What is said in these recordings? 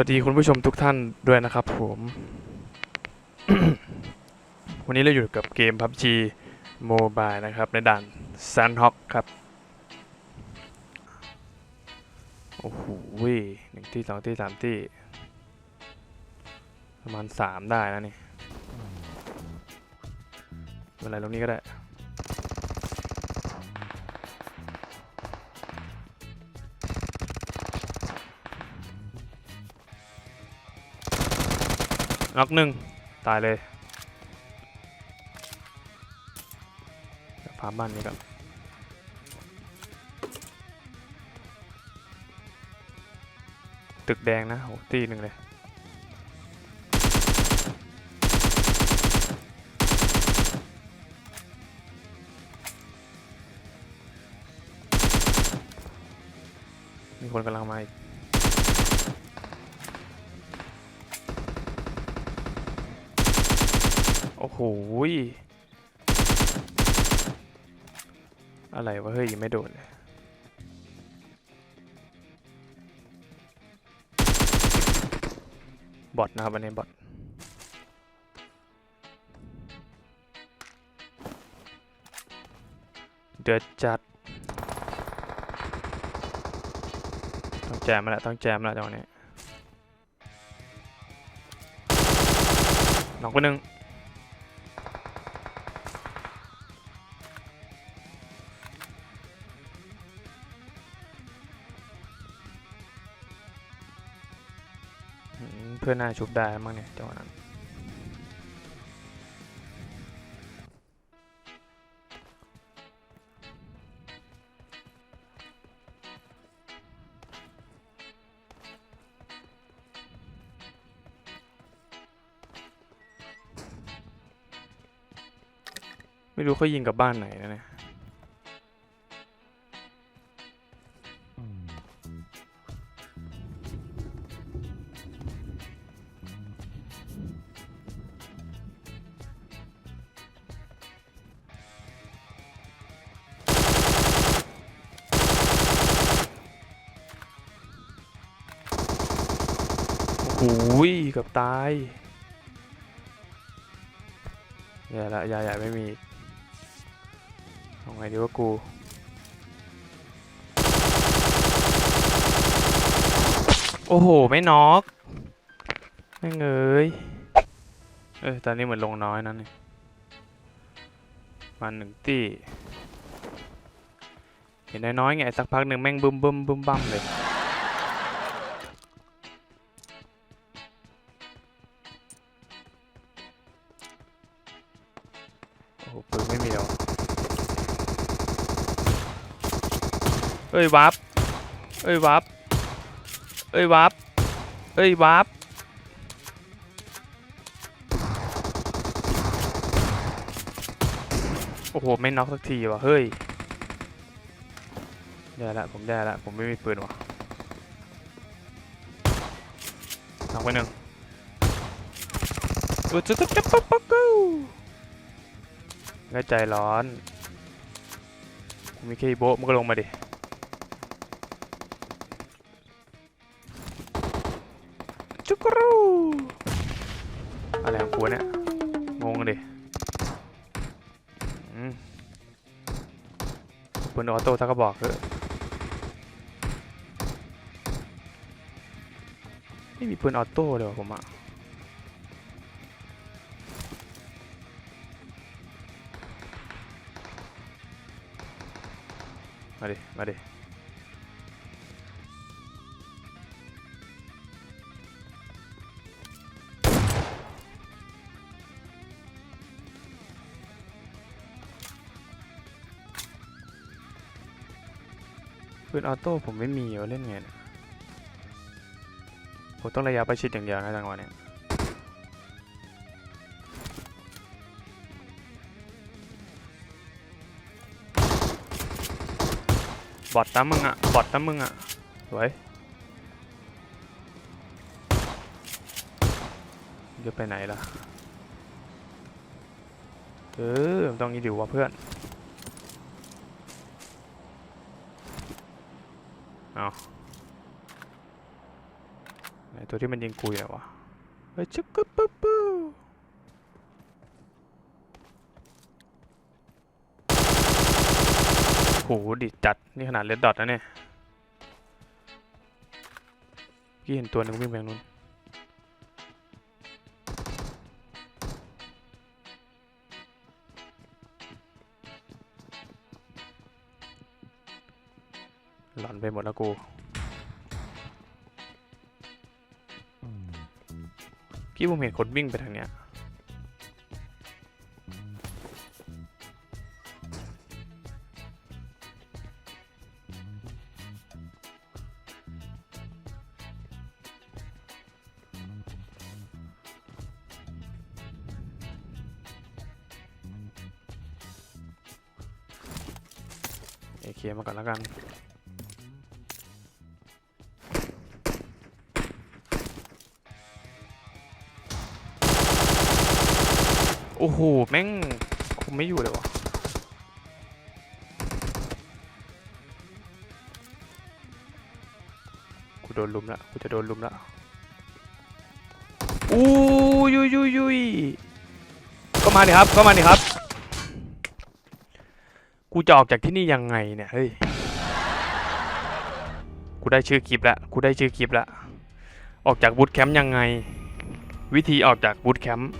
วัสดีคุณผู้ชมทุกท่านด้วยนะครับผม วันนี้เราอยู่กับเกม PUBG Mobile นะครับ ในด่าน Sandhawk ครับ โอ้โหว้ยหนึ่งที่สองที่สามที่ ประมาณสามได้นะนี่ไม่เป็นไรตรงนี้ก็ได้ น็อกหนึ่งตายเลยพามบ้านนี้ก่อนตึกแดงนะโหตีหนึ่งเลย อ้ยอะไรวะ เฮ้ย ยังไม่โดนเลยบอทนะครับ อันนี้บอทเดือดจัด ต้องแจมแล้วต้องแจมแล้วจังหวะนี้น้องคนหนึ่ง พื่อนน่าชุบได้มั้งเนี่ยจังหวะนั้นไม่รู้เขายิงกับบ้านไหนนะเนี่ย โหยเกับตายอย่าละอย่าอย่าไม่มีอีกเอาไงดีว่ากูโอ้โห ไม่น็อกไม่เงยเออตอนนี้เหมือนลงน้อยนั่นนี่มันหนึ่งตีเห็นน้อยๆไงสักพักหนึ่งแม่งบึ้มบึ้มบึ้มบั้มเลย อ้ยวับเอ้ยวับเอ้ยวับเอ้ยวับโอ้โห ไม่น็อกสักทีว่ะ เฮ้ยได้ละ ผมได้ละ ผมไม่มีปืนว่ะน็อกไปหนึ่งอุ๊ยจุ๊บจุ๊บจุ๊บปุ๊บปุ๊บปุ๊บก็ใจร้อนกูมีแค่โบะมึงก็ลงมาดิ ออโต้ถ้าก็บอกเถอะไม่มีปืนออโต้เลยว่ะผมอะมาดิ มาดิ ปืนออโต้ผมไม่มีเล่นไงเนี่ยผมต้องระยะประชิดอย่างเดียวนะจังหวะเนี้ยบอทตามมึงอะ บอทตามมึงอะสวยจะไปไหนล่ะ เออต้องนี้ดิวะเพื่อน เอาไอตัวที่มันยิงกูอยู่วะเฮ้ยชักกึ๊บปุ๊บปุ๊บโหดิจัด นี่ขนาดเลดดอทนะเนี่ยพี่เห็นตัวหนึ่งวิ่งไปทางนู้น หลอนไปหมดแล้วกูกี้ผมเห็นคนวิ่งไปทางเนี้ยเอเคมาก่อนแล้วกัน แม่งคุมไม่อยู่เลยวะกูโดนลุมละกูจะโดนลุมละอู้ยุยยุยยุยก็มาดิครับก็มาดิครับ กูจะออกจากที่นี่ยังไงเนี่ยเฮ้ยกูได้ชื่อคลิปละกูได้ชื่อคลิปละออกจากบูตแคมป์ยังไง วิธีออกจากบูตแคมป์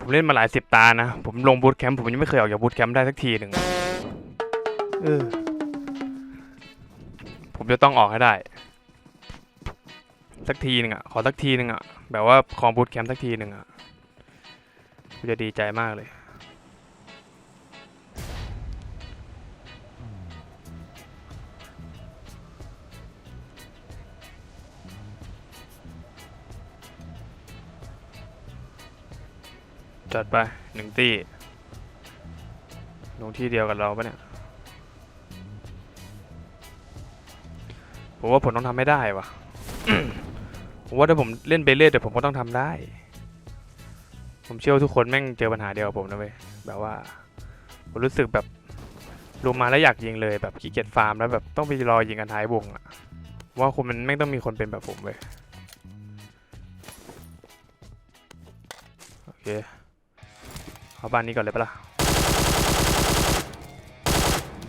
ผมเล่นมาหลายสิบตานะ ผมลงบูตแคมป์ผมยังไม่เคยออกจากบูตแคมป์ได้สักทีหนึ่งเออผมจะต้องออกให้ได้ สักทีหนึ่งอะ ขอสักทีหนึ่งอะ แบบว่าของบูตแคมป์สักทีหนึ่งอะกูจะดีใจมากเลย จัดไปหนึ่งตี้ลงที่เดียวกับเราปะเนี่ย ผมว่าผมต้องทำให้ได้วะผมว่าถ้าผมเล่นเบลเล่เดี๋ยวผมก็ต้องทำได้ ผมเชื่อว่าทุกคนแม่งเจอปัญหาเดียวกับผมนะเว้ย แบบว่า ผมรู้สึกแบบลงมาแล้วอยากยิงเลยแบบขี้เกียจฟาร์มแล้วแบบต้องไปรอยิงกันท้ายวงอะว่าคนมันแม่งต้องมีคนเป็นแบบผมเว้ยโอเค เอาบ้านนี้ก่อนเลยปะล่ะ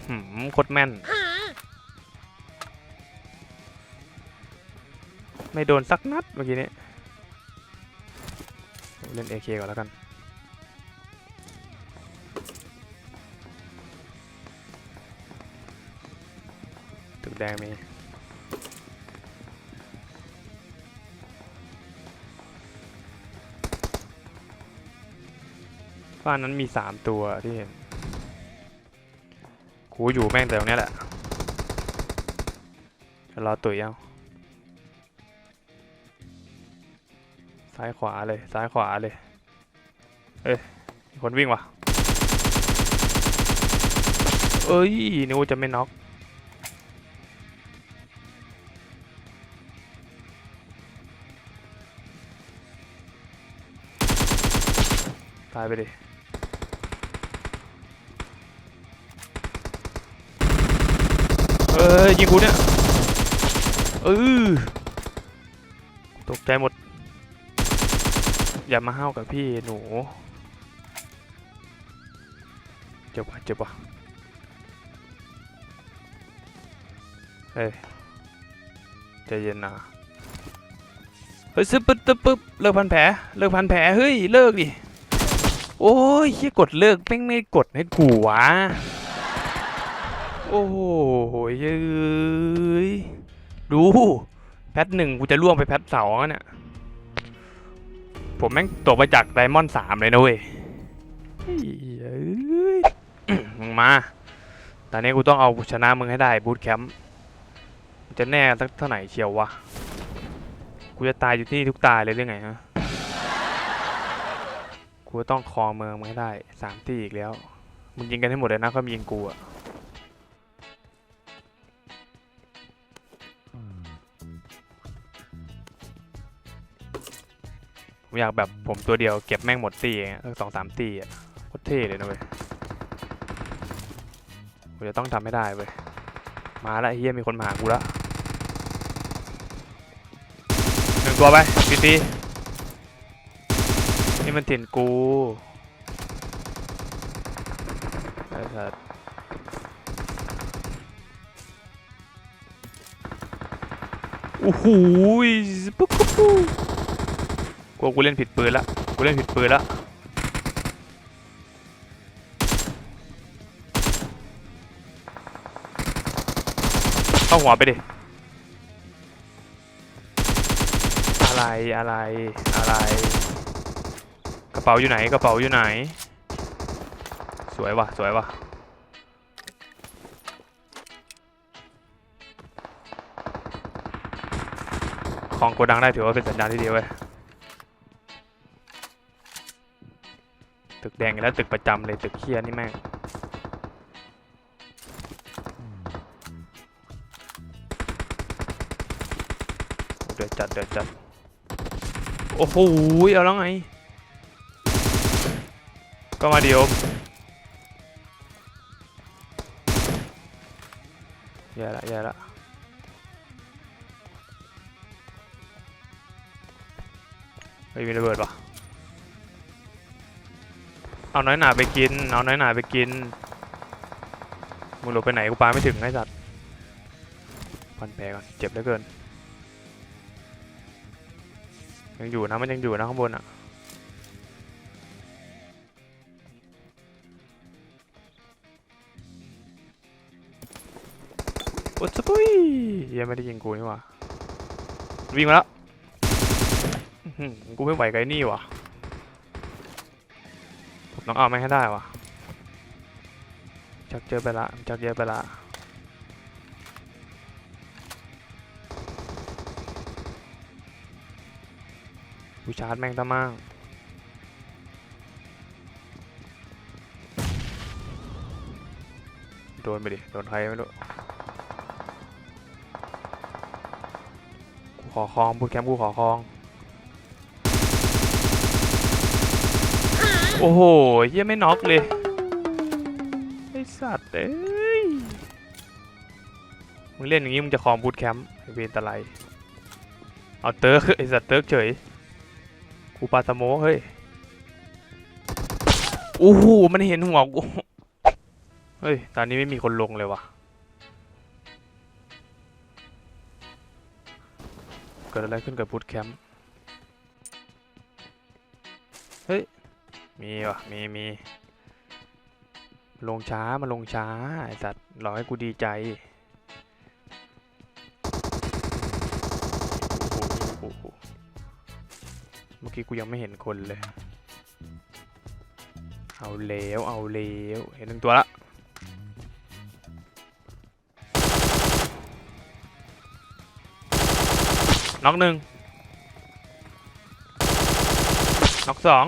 หืมโคตรแม่น ไม่โดนสักนัดเมื่อกี้นี้ เล่น AK ก่อนแล้วกัน ตึกแดงมี บ้านนั้นมีสามตัวที่เห็นกูอยู่แม่งแต่ตรงเนี้ยแหละรอตุ๋ยเอาซ้ายขวาเลย ซ้ายขวาเลย เอ้ยคนวิ่งวะเอ้ยนึกว่าจะไม่น็อกตายไปดิ เอ้ยยิงกูเนี่ยเออตกใจหมด อย่ามาห้าวกับพี่หนูเจ็บว่ะเจ็บว่ะเฮ้ยใจเย็นนะเฮ้ยซึบปึ๊บตึ๊บปึ๊บเลิกพันแผลเลิกพันแผลเฮ้ย เลิกดิ โอ้ยเฮียกดเลิกแม่งไม่กดให้กูวะ โอ้โหเย้ยดู แพทหนึ่งกูจะล่วงไปแพทสองเนี่ยผมแม่งตกไปจากไดมอนด์สามเลยนะเว้ยยมึงมา ตอนนี้กูต้องเอาชนะมึงให้ได้บูทแคมป์จะแน่สักเท่าไหร่เชียววะ กูจะตายอยู่ที่ทุกตายเลยหรือไงฮะ กูต้องครองเมืองมึงให้ได้สามที่อีกแล้ว มึงยิงกันให้หมดเลยนะก็มียิงกูอะ ผมอยากแบบผมตัวเดียวเก็บแม่งหมดตีอย่างเงี้ยสักสองสามตีอะโคตรเท่เลยนะเว้ยผมจะต้องทำให้ได้เว้ยมาละเฮียมีคนมาหากูละหนึ่งตัวไปปีตีนี่มันถิ่นกูไอ้สัสโอ้โหปุ๊บปุ๊บ ปุ๊บกูว่ากูเล่นผิดปืนละ กูเล่นผิดปืนละ เข้าหัวไปดิ อะไร อะไร อะไร กระเป๋าอยู่ไหน กระเป๋าอยู่ไหน สวยว่ะ สวยว่ะของโกดังได้ถือว่าเป็นสัญญาณที่ดีเว้ย ตึกแดงแล้วตึกประจำเลยตึกเคียนี่แม่งเดือดจัดเดือดจัด โอ้โหเอาแล้วไง ก็มาเดียวแย่ละแย่ละไม่มีระเบิดปะ เอาน้อยหนาไปกิน เอาน้อยหนาไปกิน มึงหลบไปไหนกูปาไม่ถึงไอ้สัตว์พันแผลก่อน เจ็บเหลือเกิน ยังอยู่นะมันยังอยู่นะข้างบนอะ โอ้สุยยังไม่ได้ยิงกูนี่หว่า วิ่งมาแล้ว กูไม่ไหวไอ้นี่ว่ะ ต้องเอาไม่ให้ได้ว่ะจักเจอไปละจักเยอะไปละกูชาร์จแม่งตะมั่งโดนไปดิ โดนใครไม่รู้กูขอคลองบูแคมป์กูขอคลอง โอ้โหเฮียไม่น็อกเลย ไอสัตว์เอ้ย มึงเล่นอย่างงี้มึงจะคลองบูทแคมป์เวนตะไลเอาเติร์กไอสัตว์เติร์กเฉยกูปาสโมเฮ้ย โอ้โห มันเห็นหัวกู เฮ้ย ตอนนี้ไม่มีคนลงเลยว่ะ เกิดอะไรขึ้นกับบูทแคมป์เฮ้ย มีวะมีมีลงช้ามาลงช้า ไอสัตว์รอให้กูดีใจโอ้โหเมื่อกี้กูยังไม่เห็นคนเลย เอาเลวเอาเลวเห็นหนึ่งตัวละน็อกหนึ่งน็อกสอง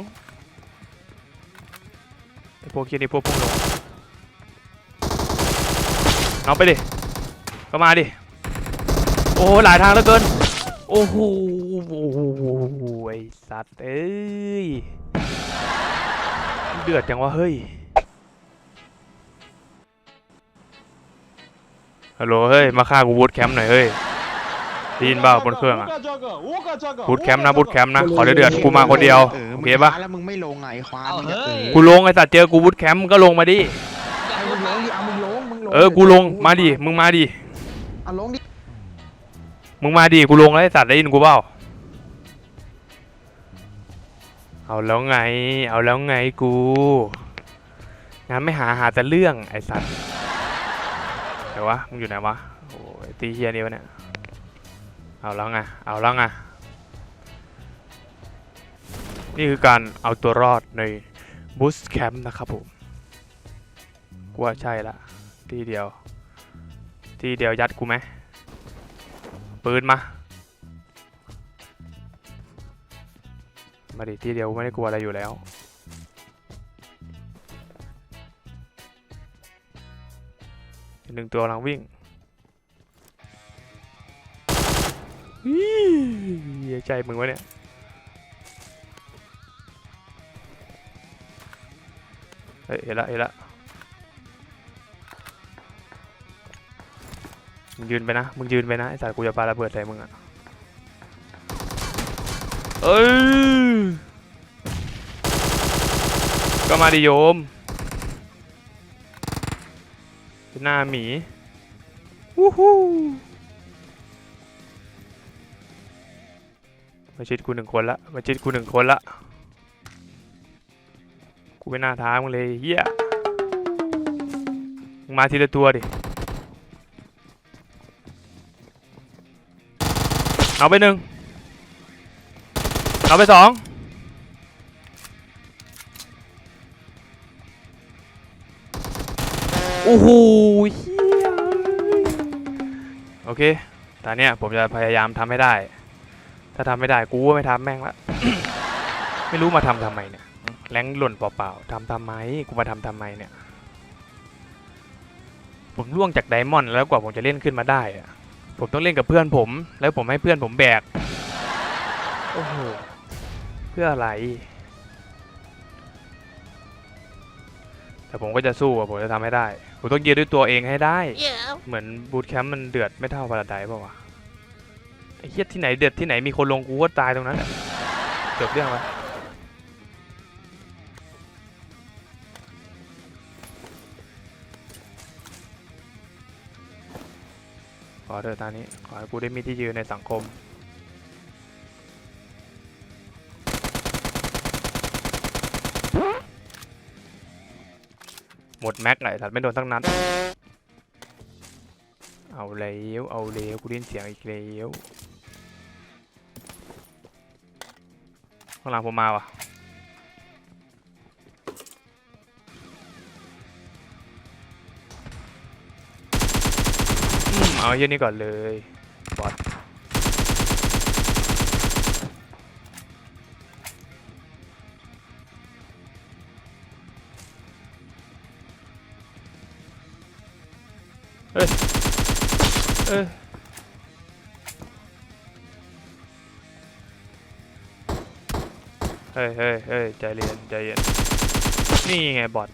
พวกเคียนี่พวกพุ่งลงน็อกไปดิก็มาดิ โอ้โหหลายทางเหลือเกิน โอ้โหไอสัตว์ เอ้ย เดือดจังวะเฮ้ย ฮัลโหลเฮ้ย มาฆ่ากูบูทแคมป์หน่อยเฮ้ย ได้ยินเปล่าบนเครื่องอะบูทแคมป์นะบูทแคมป์นะขอเดือดๆกูมาคนเดียวเออโอมึงเคปะช้าแล้วมึงไม่ลงไงไอ้ควายเอามึงจะเฮ้ยกูลงไอสัตว์เจอกูบูทแคมป์มึงก็ลงมาดิเอามึงลงดิเอามึงลงมึงลงเออกูลงมาดิมึงมาดิเอาลงดิมึงมาดิกูลงแล้วไอสัตว์ได้ยินกูเปล่าเอาแล้วไง เอาแล้วไงกูงั้นไม่หาหาแต่เรื่องไอสัตว์เดี๋ยววะมึงอยู่ไหนวะโอ้ยตีเฮียนี่วะเนี่ย เอาแล้วไง เอาแล้วไง นี่คือการเอาตัวรอดในบูสแคมป์นะครับผมกูว่าใช่ละ ทีเดียว ทีเดียวยัดกูไหม ปืนมา มาดิทีเดียวไม่ได้กลัวอะไรอยู่แล้วหนึ่งตัวกำลังวิ่ง ใจมึงวะเนี่ยเฮ้ยเห็นละเห็นละมึงยืนไปนะ มึงยืนไปนะไอ้สายกูจะปาระเบิดใส่มึงอะเอ้ยก็มาดิโยมเป็นหน้าหมีวู้ฮู้ มาชิดกูหนึ่งคนละมาชิดกูหนึ่งคนละกูไม่น่าท้ามึงเลยเฮียมึงมาทีละตัวดิเอาไปหนึ่งเอาไปสองโอ้โหเฮียโอเคตอนเนี้ยผมจะพยายามทำให้ได้ ถ้าทำไม่ได้กูก็ไม่ทำแม่งละ ไม่รู้มาทำทำไมเนี่ยแรงหล่นเปล่าๆทำทำไมกูมาทำทำไมเนี่ย ผมล่วงจากไดมอนด์แล้วกว่าผมจะเล่นขึ้นมาได้อะผมต้องเล่นกับเพื่อนผม แล้วผมให้เพื่อนผมแบกโอ้โหเพื่ออะไร แต่ผมก็จะสู้อะผมจะทำให้ได้ ผมต้องยืนด้วยตัวเองให้ได้ Yeah. เหมือนบูทแคมป์มันเดือดไม่เท่าพาราไดซ์เปล่าวะไอ้เหี้ยที่ไหนเดือดที่ไหนมีคนลงกูก็ตายตรงนั้นแหละจบเรื่องวะขอเถอะตานี้ ขอให้กูได้มีที่ยืนในสังคม หมดแม็กไหนสัตว์ไม่โดนสักนัด เอาแล้วเอาแล้วกูได้ยินเสียงอีกแล้ว ข้างหลังผมมาว่ะอืมเอาเยี่ยนี่ก่อนเลยบอดเอ้ยเอ้ย เฮ้ยเฮ้ยเฮ้ยใจเย็นใจเย็น นี่ไงบอด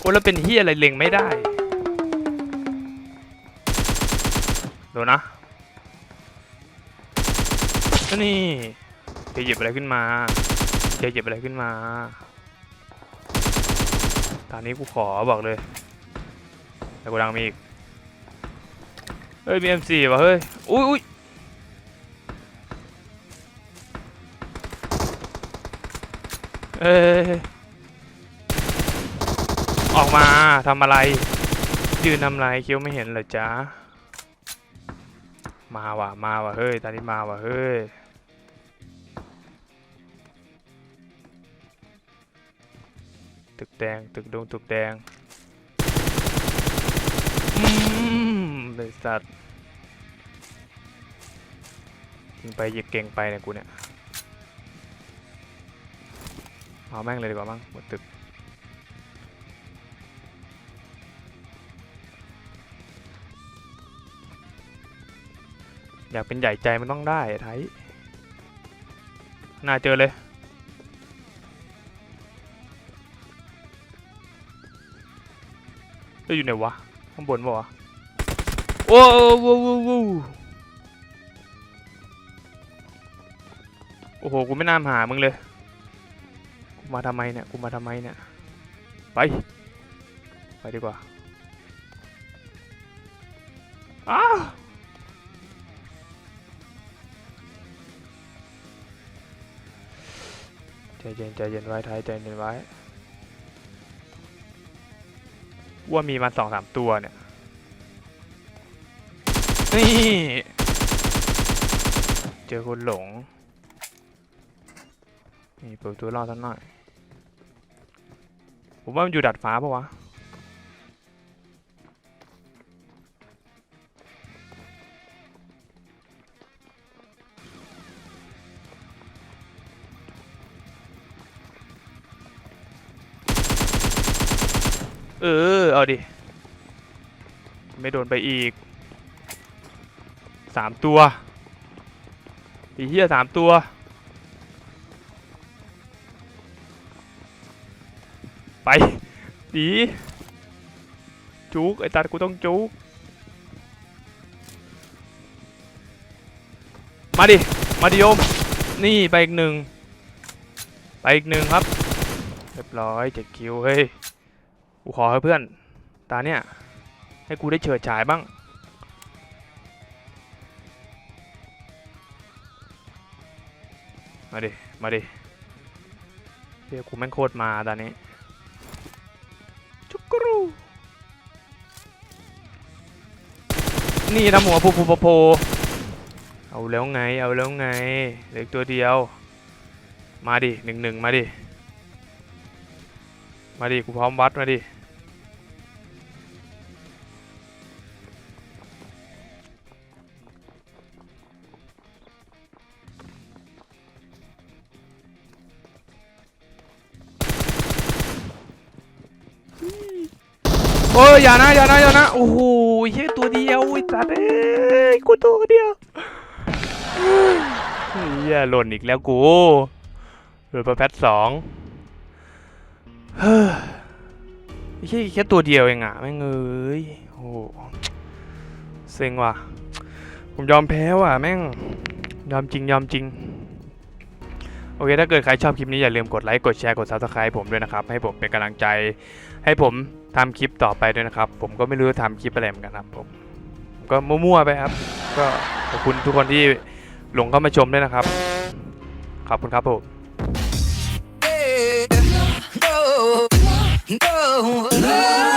โอ้แล้วเป็นเฮียอะไรเล็งไม่ได้ดูนะนี่จะหยิบอะไรขึ้นมาจะหยิบอะไรขึ้นมา ตอนนี้กูขอบอกเลยแต่กูดังมีอีก เฮ้ยมี M4 ว่ะเฮ้ย อุ้ยอุ้ยเอ้ยออกมาทำอะไร ยืนทำไรคิ้วไม่เห็นเหรอจ๊ะ มาว่ะมาว่ะเฮ้ยตอนนี้มาว่ะเฮ้ยตึกแดงตึกดงตึกแดง อื มบริษัทยิงไปเยิงเก่งไปเนี่ยกูเนี่ย เอาแม่งเลยดีกว่ามั้งหมดตึกอยากเป็นใหญ่ใจมันต้องได้ไอ้ไทยน่าเจอเลย จะอยู่ไหนวะ ข้างบนปะวะ โอ้โหโอ้โหโอ้โหโอ้โห กูไม่น่ามาหามึงเลย กูมาทำไมเนี่ย กูมาทำไมเนี่ย ไป ไปดีกว่า อ้าวใจเย็นใจเย็นไว้ไทยใจเย็นไว้ว่ามีมาสองสามตัวเนี่ย นี่ เจอคนหลง นี่เปิดตัวรอดสักหน่อย ผมว่ามันอยู่ดัดฟ้าปะวะ เออ เอาดิ ไม่โดนไปอีก สามตัวอีเหี้ยสามตัวไปดีจุกไอ้ตัดกูต้องจุกมาดิ มาดิโยม นี่ไปอีกหนึ่ง ไปอีกหนึ่งครับ เรียบร้อยเจ็ดคิวเฮ้ย กูขอให้เพื่อน ตาเนี่ย ให้กูได้เฉิดฉายบ้าง มาดิ มาดิเฮียกูแม่งโคตรมาตอนนี้จุกรู นี่ทำหัวปูปูโพโพเอาแล้วไง เอาแล้วไง เหลือตัวเดียว มาดิหนึ่งหนึ่งมาดิ มาดิ กูพร้อมวัดมาดิ อ้ยอย่านะอย่านะอย่านะโอ้โหเฮ้ยตัวเดียวไอ้สัตว์เอ้ยกูตัวเดียวเฮียหล่นอีกแล้วกูหล่นประแพทสองเฮ้ยไม่แค่ตัวเดียวเองอะแม่งเอ้ยโอ้เซ็งว่ะ ผมยอมแพ้ว่ะแม่ง ยอมจริงยอมจริง โอเค ถ้าเกิดใครชอบคลิปนี้อย่าลืมกดไลค์ กดแชร์ กด subscribe ผมด้วยนะครับ ให้ผมเป็นกำลังใจให้ผม ทำคลิปต่อไปด้วยนะครับ ผมก็ไม่รู้จะทำคลิปอะไรเหมือนกันครับผมก็มั่วๆไปครับ ก็ขอบคุณทุกคนที่หลงเข้ามาชมด้วยนะครับ ขอบคุณครับผม no, no, no.